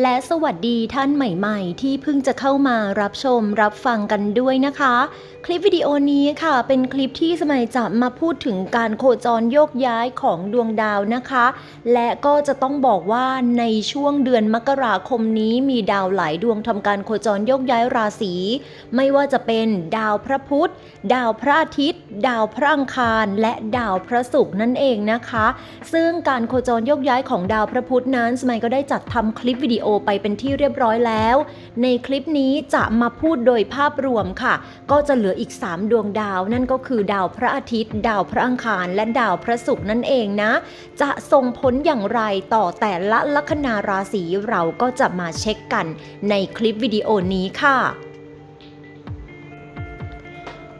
และสวัสดีท่านใหม่ๆ ที่เพิ่งจะเข้ามารับชมรับฟังกันด้วยนะคะ คลิปวิดีโอนี้ค่ะ เป็นคลิปที่สมัยจะมาพูดถึงการโคจรโยกย้ายของดวงดาวนะคะ และก็จะต้องบอกว่าในช่วงเดือนมกราคมนี้มีดาวหลายดวงทำการโคจรโยกย้ายราศีไม่ว่าจะเป็นดาวพระพุธดาวพระอาทิตย์ ดาวพระอังคารและดาวพระศุกร์นั่นเองนะคะ ซึ่งการโคจรโยกย้ายของดาวพระพุธนั้นสมัยก็ได้จัดทำคลิปวิดีโอไปเป็นที่เรียบร้อยแล้ว ในคลิปนี้จะมาพูดโดยภาพรวมค่ะ ก็จะเหลืออีก 3 ดวงดาว นั่นก็คือดาวพระอาทิตย์ ดาวพระอังคาร และดาวพระศุกร์นั่นเองนะ จะส่งผลอย่างไรต่อแต่ละลัคนาราศีเราก็จะมาเช็คกันในคลิปวิดีโอนี้ค่ะ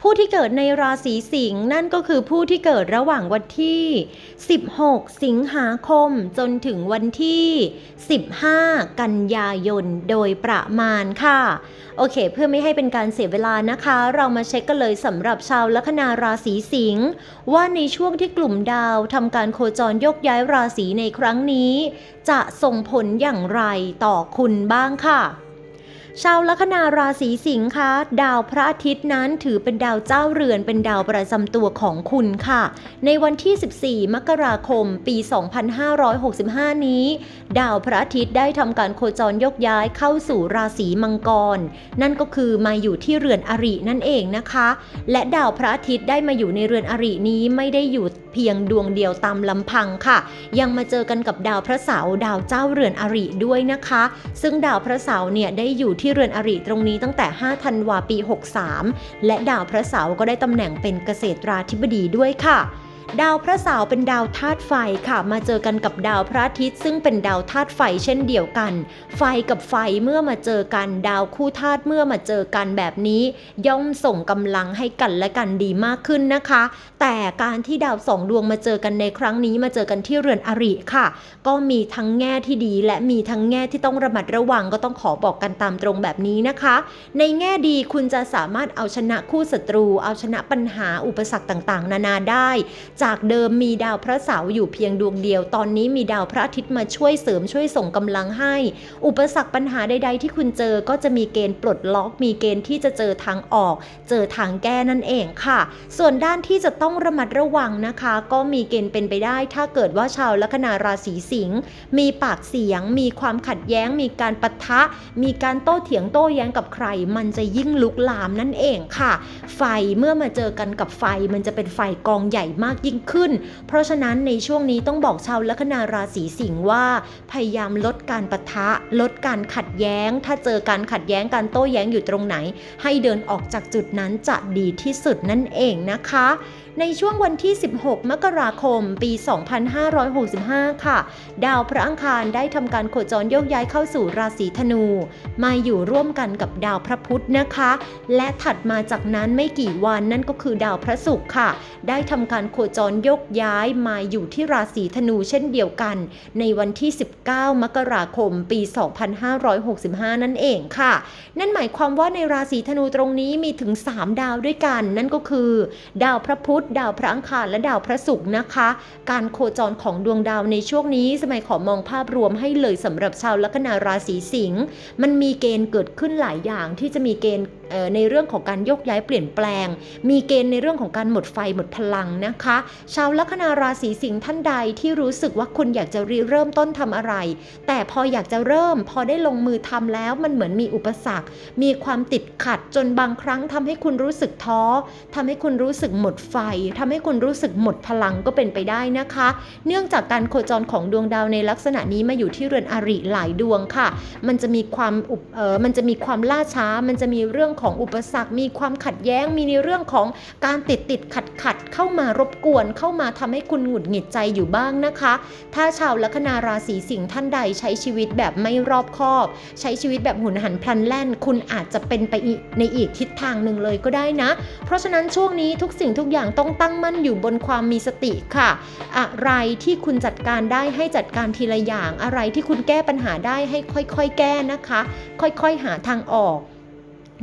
ผู้ที่เกิดในราศีสิงห์นั่นก็คือผู้ที่เกิดระหว่างวันที่ 16 สิงหาคมจนถึงวันที่ 15 กันยายนโดยประมาณค่ะ โอเค เพื่อไม่ให้เป็นการเสียเวลานะคะ เรามาเช็คกันเลยสำหรับชาวลัคนาราศีสิงห์ว่าในช่วงที่กลุ่มดาวทำการโคจรยกย้ายราศีในครั้งนี้ จะส่งผลอย่างไรต่อคุณบ้างค่ะ ชาวลัคนาราศีสิงค์คะดาวพระอาทิตย์นั้นถือเป็นดาวเจ้าเรือนเป็นดาวประจำตัวของคุณค่ะ ในวันที่ 14 มกราคม ปี 2565 นี้ ดาวพระอาทิตย์ได้ทำการโคจรยกย้ายเข้าสู่ราศีมังกร นั่นก็คือมาอยู่ที่เรือนอรินั่นเองนะคะ และดาวพระอาทิตย์ได้มาอยู่ในเรือนอรินี้ไม่ได้อยู่เพียงดวงเดียวตามลำพังค่ะ ยังมาเจอกันกับดาวพระเสาร์ดาวเจ้าเรือนอริด้วยนะคะ ซึ่งดาวพระเสาร์เนี่ยได้อยู่ที่เรือนอริตรงนี้ตั้งแต่ 5 ธันวาปี 63 และดาวพระเสาร์ก็ได้ตำแหน่งเป็นเกษตราธิบดีด้วยค่ะ ดาวพระเสาร์เป็นดาวธาตุไฟค่ะ มาเจอกันกับดาวพระอาทิตย์ ซึ่งเป็นดาวธาตุไฟเช่นเดียวกัน ไฟกับไฟเมื่อมาเจอกัน ดาวคู่ธาตุเมื่อมาเจอกันแบบนี้ ย่อมส่งกำลังให้กันและกันดีมากขึ้นนะคะ แต่การที่ดาวสองดวงมาเจอกันในครั้งนี้มาเจอกันที่เรือนอริค่ะ ก็มีทั้งแง่ที่ดีและมีทั้งแง่ที่ต้องระมัดระวังก็ต้องขอบอกกันตามตรงแบบนี้นะคะ ในแง่ดีคุณจะสามารถเอาชนะคู่ศัตรู เอาชนะปัญหาอุปสรรคต่างๆ นานาได้จากเดิมมีดาวพระเสาร์อยู่เพียงดวงเดียว ตอนนี้มีดาวพระอาทิตย์มาช่วยเสริมช่วยส่งกำลังให้ อุปสรรคปัญหาใด ๆ ที่คุณเจอก็จะมีเกณฑ์ปลดล็อก มีเกณฑ์ที่จะเจอทางออก เจอทางแก้นั่นเองค่ะ ส่วนด้านที่จะต้องระมัดระวังนะคะ ก็มีเกณฑ์เป็นไปได้ ถ้าเกิดว่าชาวลัคนาราศีสิงห์มีปากเสียง มีความขัดแย้ง มีการปะทะ มีการโต้เถียงโต้แย้งกับใคร มันจะยิ่งลุกลามนั่นเองค่ะ ไฟเมื่อมาเจอกันกับไฟมันจะเป็นไฟกองใหญ่มากยิ่งขึ้น เพราะฉะนั้นในช่วงนี้ต้องบอกชาวลัคนาราศีสิงห์ว่า พยายามลดการปะทะ ลดการขัดแย้ง ถ้าเจอการขัดแย้งการโต้แย้งอยู่ตรงไหน ให้เดินออกจากจุดนั้นจะดีที่สุดนั่นเองนะคะในช่วงวันที่ 16 มกราคม ปี 2565 ค่ะ ดาวพระอังคารได้ทำการโคจรโยกย้ายเข้าสู่ราศีธนู มาอยู่ร่วมกันกับดาวพระพุธนะคะ และถัดมาจากนั้นไม่กี่วันนั่นก็คือดาวพระศุกร์ค่ะ ได้ทำการโคจรโยกย้ายมาอยู่ที่ราศีธนูเช่นเดียวกัน ในวันที่ 19 มกราคม ปี 2565 นั่นเองค่ะ นั่นหมายความว่าในราศีธนูตรงนี้มีถึง 3 ดาวด้วยกัน นั่นก็คือ ดาวพระพุธดาวพระอังคารและดาวพระศุกร์นะคะ การโคจรของดวงดาวในช่วงนี้สมัยขอมองภาพรวมให้เลยสำหรับชาวลัคนาราศีสิงห์มันมีเกณฑ์เกิดขึ้นหลายอย่างที่จะมีเกณฑ์ ในเรื่องของการยกย้ายเปลี่ยนแปลง มีเกณฑ์ในเรื่องของการหมดไฟหมดพลังนะคะ ชาวลัคนาราศีสิงห์ท่านใดที่รู้สึกว่าคุณอยากจะริเริ่มต้นทำอะไร แต่พออยากจะเริ่ม พอได้ลงมือทำแล้วมันเหมือนมีอุปสรรค มีความติดขัดจนบางครั้งทำให้คุณรู้สึกท้อทำให้คุณรู้สึกหมดไฟทำให้คุณรู้สึกหมดพลังก็เป็นไปได้นะคะ เนื่องจากการโคจรของดวงดาวในลักษณะนี้มาอยู่ที่เรือนอริหลายดวงค่ะ มันจะมีความออมันจะมีความล่าช้า มันจะมีเรื่องของอุปสรรค มีความขัดแย้ง มีในเรื่องของการติดติดขัดขัดเข้ามารบกวน เข้ามาทำให้คุณหงุดหงิดใจอยู่บ้างนะคะ ถ้าชาวลัคนาราศีสิงห์ท่านใดใช้ชีวิตแบบไม่รอบคอบ ใช้ชีวิตแบบหุนหันพลันแล่น คุณอาจจะเป็นไปในอีกทิศทางหนึ่งเลยก็ได้นะ เพราะฉะนั้นช่วงนี้ทุกสิ่งทุกอย่างต้องตั้งมั่นอยู่บนความมีสติค่ะ อะไรที่คุณจัดการได้ให้จัดการทีละอย่าง อะไรที่คุณแก้ปัญหาได้ให้ค่อยๆ แก้นะคะ ค่อยๆ หาทางออก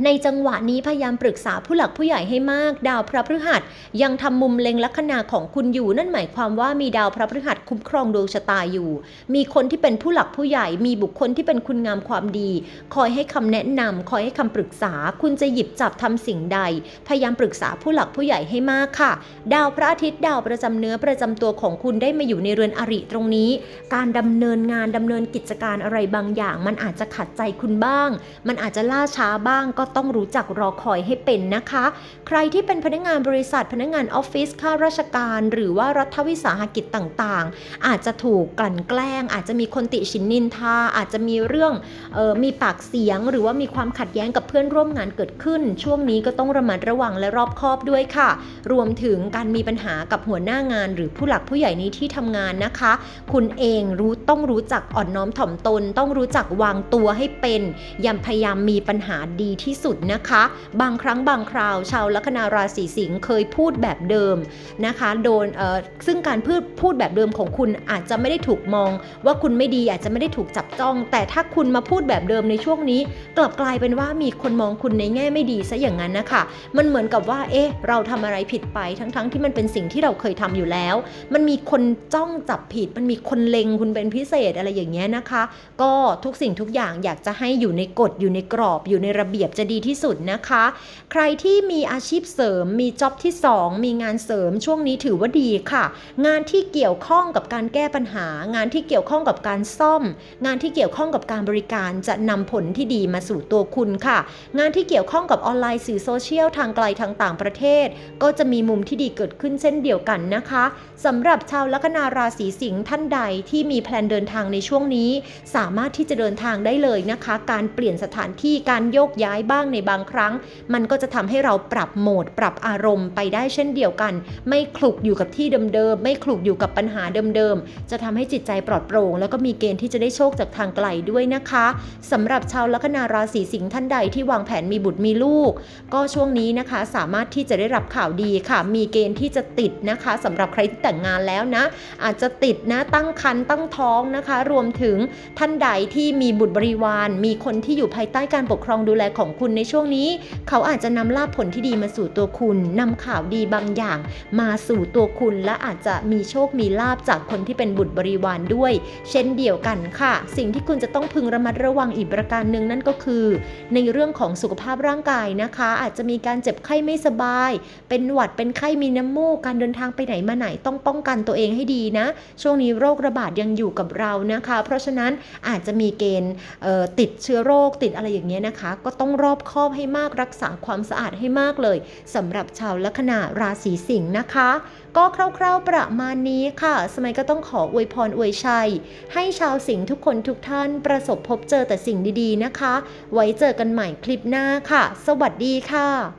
ในจังหวะนี้พยายามปรึกษาผู้หลักผู้ใหญ่ให้มาก ดาวพระพฤหัส ยังทำมุมเล็งลัคนาของคุณอยู่ นั่นหมายความว่ามีดาวพระพฤหัสคุ้มครองดวงชะตาอยู่ มีคนที่เป็นผู้หลักผู้ใหญ่ มีบุคคลที่เป็นคุณงามความดี คอยให้คำแนะนำคอยให้คำปรึกษา คุณจะหยิบจับทำสิ่งใด พยายามปรึกษาผู้หลักผู้ใหญ่ให้มากค่ะ ดาวพระอาทิตย์ดาวประจำเนื้อประจำตัวของคุณได้มาอยู่ในเรือนอริตรงนี้ การดำเนินงานดำเนินกิจการอะไรบางอย่าง มันอาจจะขัดใจคุณบ้าง มันอาจจะล่าช้าบ้างก็ต้องรู้จักรอคอยให้เป็นนะคะ ใครที่เป็นพนักงานบริษัทพนักงานออฟฟิศข้าราชการ หรือว่ารัฐวิสาหกิจต่างๆ อาจจะถูกกลั่นแกล้ง อาจจะมีคนติชินนินทา อาจจะมีเรื่องออมีปากเสียง หรือว่ามีความขัดแย้งกับเพื่อนร่วมงานเกิดขึ้น ช่วงนี้ก็ต้องระมัดระวังและรอบคอบด้วยค่ะ รวมถึงการมีปัญหากับหัวหน้างาน หรือผู้หลักผู้ใหญ่ในที่ทำงานนะคะ คุณเองรู้ต้องรู้จักอ่อนน้อมถ่อมตน ต้องรู้จักวางตัวให้เป็นยัพยายามมีปัญหาดีที่สุดนะคะ บางครั้งบางคราว ชาวลัคนาราศีสิงห์เคยพูดแบบเดิมนะคะ โดนเออซึ่งการพูดพูดแบบเดิมของคุณอาจจะไม่ได้ถูกมอง ว่าคุณไม่ดีอาจจะไม่ได้ถูกจับจ้อง แต่ถ้าคุณมาพูดแบบเดิมในช่วงนี้ กลับกลายเป็นว่ามีคนมองคุณในแง่ไม่ดีซะอย่างนั้นนะคะ มันเหมือนกับว่า เอ๊ะ เราทำอะไรผิดไปทั้งๆทที่มันเป็นสิ่งที่เราเคยทำอยู่แล้ว มันมีคนจ้องจับผิด มันมีคนเลงคุณเป็นพิเศษอะไรอย่างเงี้ยนะคะ ก็ทุกสิ่งทุกอย่างอยากจะให้อยู่ในกฎอยู่ในกรอบอยู่ในระเบียบจะดีที่สุดนะคะ ใครที่มีอาชีพเสริม มีจ็อบที่ 2 มีงานเสริมช่วงนี้ถือว่าดีค่ะ งานที่เกี่ยวข้องกับการแก้ปัญหา งานที่เกี่ยวข้องกับการซ่อม งานที่เกี่ยวข้องกับการบริการจะนำผลที่ดีมาสู่ตัวคุณค่ะ งานที่เกี่ยวข้องกับออนไลน์สื่อโซเชียลทางไกลทางต่างประเทศ ก็จะมีมุมที่ดีเกิดขึ้นเช่นเดียวกันนะคะสำหรับชาวลัคนาราศีสิงห์ท่านใดที่มีแพลนเดินทางในช่วงนี้ สามารถที่จะเดินทางได้เลยนะคะ การเปลี่ยนสถานที่การโยกย้ายบ้านางในบางครั้ง มันก็จะทำให้เราปรับโหมด ปรับอารมณ์ไปได้เช่นเดียวกัน ไม่คลุกอยู่กับที่เดิมๆไม่คลุกอยู่กับปัญหาเดิมๆจะทำให้จิตใจปลอดโปร่ง แล้วก็มีเกณฑ์ที่จะได้โชคจากทางไกลด้วยนะคะสำหรับชาวลัคนาราศีสิงห์ท่านใดที่วางแผนมีบุตรมีลูก ก็ช่วงนี้นะคะสามารถที่จะได้รับข่าวดีค่ะ มีเกณฑ์ที่จะติดนะคะสำหรับใครที่แต่งงานแล้วนะ อาจจะติดนะตั้งครรภ์ตั้งท้องนะคะ รวมถึงท่านใดที่มีบุตรบริวาร มีคนที่อยู่ภายใต้การปกครองดูแลของคุณในช่วงนี้ เขาอาจจะนำลาภผลที่ดีมาสู่ตัวคุณนำข่าวดีบางอย่าง มาสู่ตัวคุณและอาจจะมีโชคมีลาบจากคนที่เป็นบุตรบริวารด้วย เช่นเดียวกันค่ะ สิ่งที่คุณจะต้องพึงระมัดระวังอีกประการหนึ่งนั่นก็คือ ในเรื่องของสุขภาพร่างกายนะคะ อาจจะมีการเจ็บไข้ไม่สบาย เป็นหวัดเป็นไข้มีน้ำมูกการเดินทางไปไหนมาไหนต้องป้องกันตัวเองให้ดีนะ ช่วงนี้โรคระบาดยังอยู่กับเรานะคะ เพราะฉะนั้นอาจจะมีเกณฑ์ติดเชื้อโรคติดอะไรอย่างเงี้ยนะคะ ก็ต้องรอบคอบให้มากรักษาความสะอาดให้มากเลยสำหรับชาวลัคนาราศีสิงห์นะคะ ก็คร่าวๆประมาณนี้ค่ะ สมัยก็ต้องขออวยพรอวยชัย ให้ชาวสิงห์ทุกคนทุกท่านประสบพบเจอแต่สิ่งดีๆนะคะ ไว้เจอกันใหม่คลิปหน้าค่ะ สวัสดีค่ะ